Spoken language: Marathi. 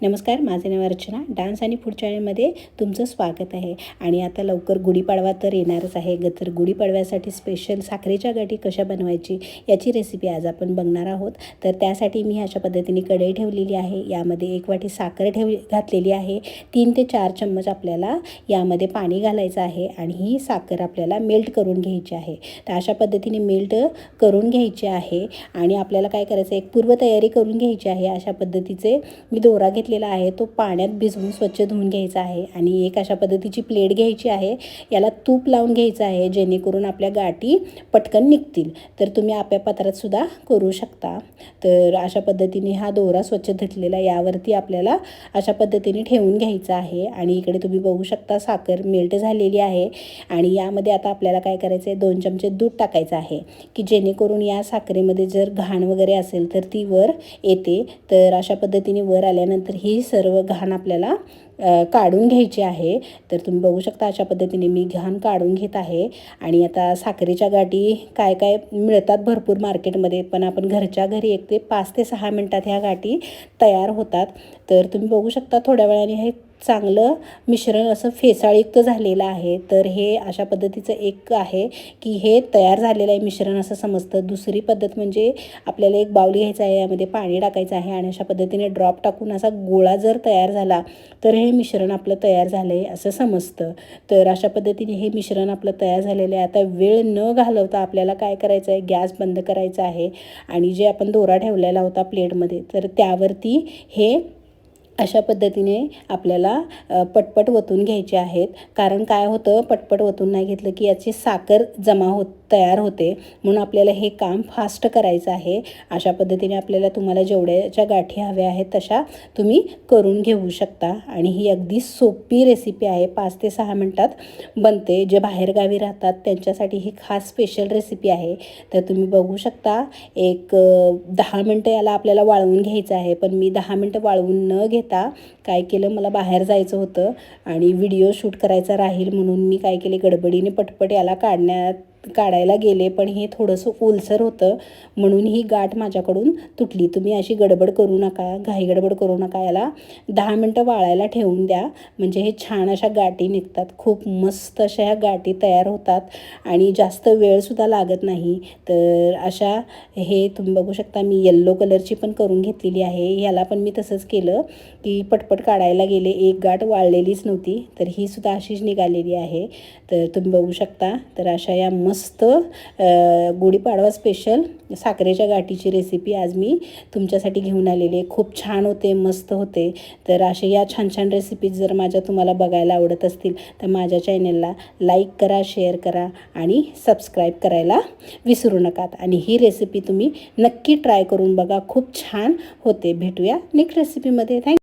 नमस्कार माझे नाव अर्चना. डान्स आणि फूड चॅनलमध्ये तुमचं स्वागत आहे. आणि आता लवकर गुढीपाडवा तर येणारच आहे. ग तर गुढीपाडव्यासाठी स्पेशल साखरेच्या गाठी कशा बनवायची याची रेसिपी आज आपण बघणार आहोत. तर त्यासाठी मी अशा पद्धतीने कढई ठेवलेली आहे. यामध्ये एक वाटी साखर ठेव घातलेली आहे. तीन ते चार चम्मच आपल्याला यामध्ये पाणी घालायचं आहे आणि ही साखर आपल्याला मेल्ट करून घ्यायची आहे. तर अशा पद्धतीने मेल्ट करून घ्यायची आहे आणि आपल्याला काय करायचं एक पूर्वतयारी करून घ्यायची आहे. अशा पद्धतीचे मी दोरा घेतलेला आहे तो पाण्यात भिजवून स्वच्छ धुवून घ्यायचा आहे आणि एक अशा पद्धतीची प्लेट घ्यायची आहे याला तूप लावून घ्यायचं आहे जेणेकरून आपल्या गाठी पटकन निघतील. तर तुम्ही आपल्या पात्रात सुद्धा करू शकता. तर अशा पद्धतीने हा दोरा स्वच्छ धुतलेला यावरती आपल्याला अशा पद्धतीने ठेवून घ्यायचा आहे आणि इकडे तुम्ही बघू शकता साखर मेल्ट झालेली आहे आणि यामध्ये आता आपल्याला काय करायचं आहे दोन चमचे दूध टाकायचं आहे की जेणेकरून या साखरेमध्ये जर घाण वगैरे असेल तर ती वर येते. तर अशा पद्धतीने वर आल्यानंतर तर ही सर्व घाण आपल्याला काढून घ्यायची आहे. तर तुम्ही बघू शकता अशा पद्धतीने मी घाण काढून घेत आहे. आणि आता साखरेच्या गाठी काय काय मिळतात भरपूर मार्केटमध्ये पण आपण घरच्या घरी एक ते पाच ते सहा मिनटात ह्या गाठी तयार होतात. तर तुम्ही बघू शकता थोड्या वेळाने हे चांगलं मिश्रण असं फेसाळयुक्त झालेलं आहे. तर हे अशा पद्धतीचं एक आहे की हे तयार झालेलं आहे मिश्रण असं समजतं. दुसरी पद्धत म्हणजे आपल्याला एक बावली घ्यायचा आहे यामध्ये पाणी टाकायचं आहे आणि अशा पद्धतीने ड्रॉप टाकून असा गोळा जर तयार झाला तर हे मिश्रण आपलं तयार झालं आहे असं समजतं. तर अशा पद्धतीने हे मिश्रण आपलं तयार झालेलं आहे. आता वेळ न घालवता आपल्याला काय करायचं आहे? गॅस बंद करायचा आहे आणि जे आपण दोरा ठेवलेला होता प्लेटमध्ये तर त्यावरती हे अशा पद्धतीने आपल्याला पटपट वतून घ्यायचे आहेत. कारण काय होतं पटपट वतून नाही घेतलं की याची साखर जमा होत तयार होते. म्हणून आपल्याला हे काम फास्ट करायचं आहे. अशा पद्धतीने आपल्याला तुम्हाला जेवढ्याच्या गाठी हव्या आहेत तशा तुम्ही करून घेऊ शकता. आणि ही अगदी सोपी रेसिपी आहे. पाच ते सहा मिनटात बनते. जे बाहेरगावी राहतात त्यांच्यासाठी ही खास स्पेशल रेसिपी आहे. तर तुम्ही बघू शकता एक दहा मिनटं याला आपल्याला वाळवून घ्यायचं आहे. पण मी दहा मिनटं वाळवून न घे काय केलं मला बाहेर जायचं होतं आणि व्हिडिओ शूट करायचा राहील म्हणून मी काय केले गडबडीने पटपट याला काढण्यात काढायला गेले पण हे थोडंसं ओलसर होतं. म्हणून ही गाठ माझ्याकडून तुटली. तुम्ही अशी गडबड करू नका घाई गडबड करू नका याला. दहा मिनटं वाळायला ठेवून द्या. म्हणजे हे छान अशा गाठी निघतात. खूप मस्त अशा ह्या गाठी तयार होतात. आणि जास्त वेळसुद्धा लागत नाही. तर अशा हे तुम्ही बघू शकता मी येल्लो कलरची पण करून घेतलेली आहे. ह्याला पण मी तसंच केलं की पटपट काढायला गेले. एक गाठ वाळलेलीच नव्हती. तर ही सुद्धा अशीच निघालेली आहे. तर तुम्ही बघू शकता. तर अशा या मस्त मस्त गुढीपाडवा स्पेशल साखरेच्या गाठीची रेसिपी आज मी तुमच्यासाठी घेऊन आलेली आहे. खूप छान होते मस्त होते. तर असे या छान छान रेसिपीज जर माझ्या तुम्हाला बघायला आवडत असतील तर माझ्या चॅनलला लाईक करा शेअर करा आणि सबस्क्राईब करायला विसरू नका आणि ही रेसिपी तुम्ही नक्की ट्राय करून बघा. खूप छान होते. भेटूया नेक्स्ट रेसिपीमध्ये थँक